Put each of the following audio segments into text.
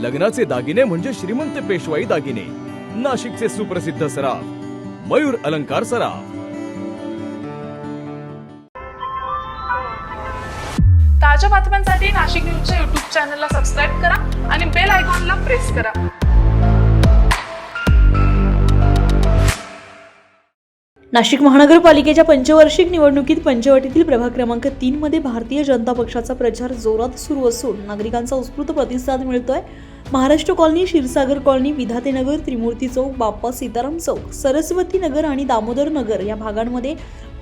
लग्नाचे दागिने म्हणजे श्रीमंत पेशवाई दागिने. नाशिकचे सुप्रसिद्ध सराफ मयूर अलंकार सराफ. ताज्या बातम्यांसाठी नाशिक न्यूजच्या युट्यूब चॅनलला सबस्क्राईब करा आणि बेल आयकॉनला प्रेस करा. नाशिक महानगरपालिकेच्या पंचवार्षिक निवडणुकीत पंचवटीतील प्रभाग क्रमांक तीन मध्ये भारतीय जनता पक्षाचा प्रचार जोरात सुरू असून नागरिकांचा उत्स्फूर्त प्रतिसाद मिळतोय. महाराष्ट्र कॉलनी क्षीरसागर कॉलनी विधातेनगर त्रिमूर्ती चौक बाप्पा सीताराम चौक सरस्वती नगर आणि दामोदर नगर या भागांमध्ये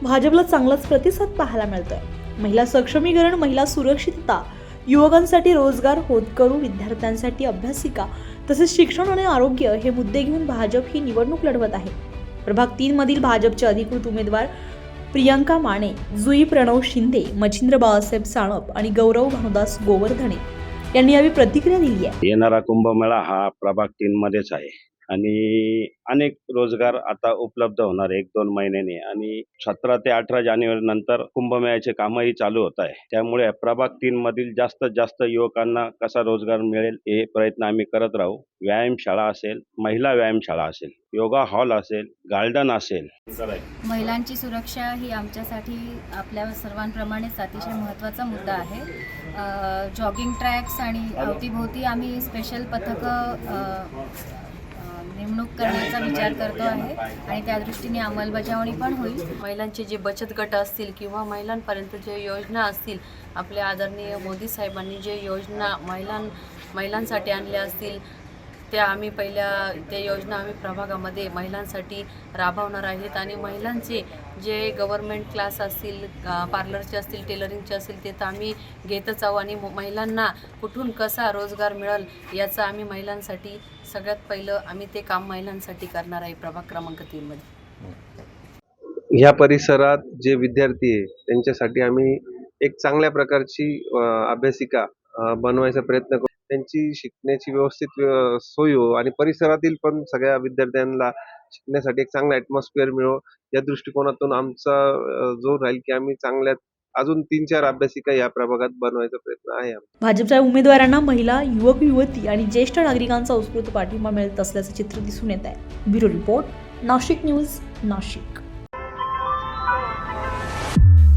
भाजपला चांगलाच प्रतिसाद पाहायला मिळतोय. महिला सक्षमीकरण महिला सुरक्षितता युवकांसाठी रोजगार होतकरू विद्यार्थ्यांसाठी अभ्यासिका तसेच शिक्षण आणि आरोग्य हे मुद्दे घेऊन भाजप ही निवडणूक लढवत आहे. प्रभाग तीन मधील भाजपचे अधिकृत उमेदवार प्रियंका माने जुई प्रणव शिंदे मच्छिंद्र बाळासाहेब साळप आणि गौरव भानुदास गोवर्धने यांनी यावेळी प्रतिक्रिया दिली आहे. येणारा कुंभमेळा हा प्रभाग तीन मध्येच आहे. आणि अनेक रोजगार आता उपलब्ध होणार एक दोन महिन्याने. आणि सतरा ते अठरा जानेवारी नंतर कुंभमेळ्याचे कामही चालू होत आहे. त्यामुळे प्रभाग तीन मधील जास्तीत जास्त युवकांना कसा रोजगार मिळेल हे प्रयत्न आम्ही करत राहू. व्यायामशाळा असेल महिला व्यायामशाळा असेल योगा हॉल असेल गार्डन असेल. महिलांची सुरक्षा ही आमच्यासाठी आपल्या सर्वांप्रमाणेच अतिशय महत्त्वाचा मुद्दा आहे. जॉगिंग ट्रॅक्स आणि अवतीभोवती आम्ही स्पेशल पथकं नेमणूक करण्याचा विचार करतो आहे आणि त्या दृष्टीने अंमलबजावणी पण होईल. महिलांचे जे बचत गट असतील किंवा महिलांपर्यंत जे योजना असतील आपल्या आदरणीय मोदी साहेबांनी जे योजना महिलां महिलांसाठी आणल्या असतील त्या आम्ही पहिल्या त्या योजना आम्ही प्रभागामध्ये महिलांसाठी राबवणार आहेत. आणि महिलांचे जे गव्हर्मेंट क्लास असतील पार्लरचे असतील टेलरिंगचे असतील ते तर आम्ही घेतच आहोत. आणि महिलांना कुठून कसा रोजगार मिळेल याचं आम्ही महिलांसाठी सगळ्यात पहिलं आम्ही ते काम महिलांसाठी करणार आहे प्रभाग क्रमांक तीनमध्ये ह्या परिसरात जे विद्यार्थी आहे त्यांच्यासाठी आम्ही एक चांगल्या प्रकारची अभ्यासिका बनवायचा प्रयत्न करू त्यांची शिकण्याची व्यवस्थित व्य- सोय हो आणि परिसरातील पण सगळ्या विद्यार्थ्यांना शिकण्यासाठी एक चांगला ॲटमॉस्फिअर मिळो. या दृष्टिकोनातून आमचा जोर राहील की आम्ही चांगल्या अजून तीन चार अभ्यासिका या प्रभागात बनवायचा प्रयत्न आहे आमचा. भाजपच्या उमेदवारांना महिला युवक युवती आणि ज्येष्ठ नागरिकांचा उत्स्फूर्त पाठिंबा मिळत असल्याचं चित्र दिसून येत आहे. Bureau report Nashik news Nashik.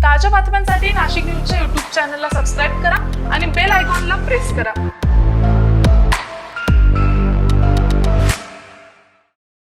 ताज्या बातम्यांसाठी नाशिक न्यूजच्या युट्यूब चॅनलला सबस्क्राईब करा आणि बेल आयकॉनला प्रेस करा.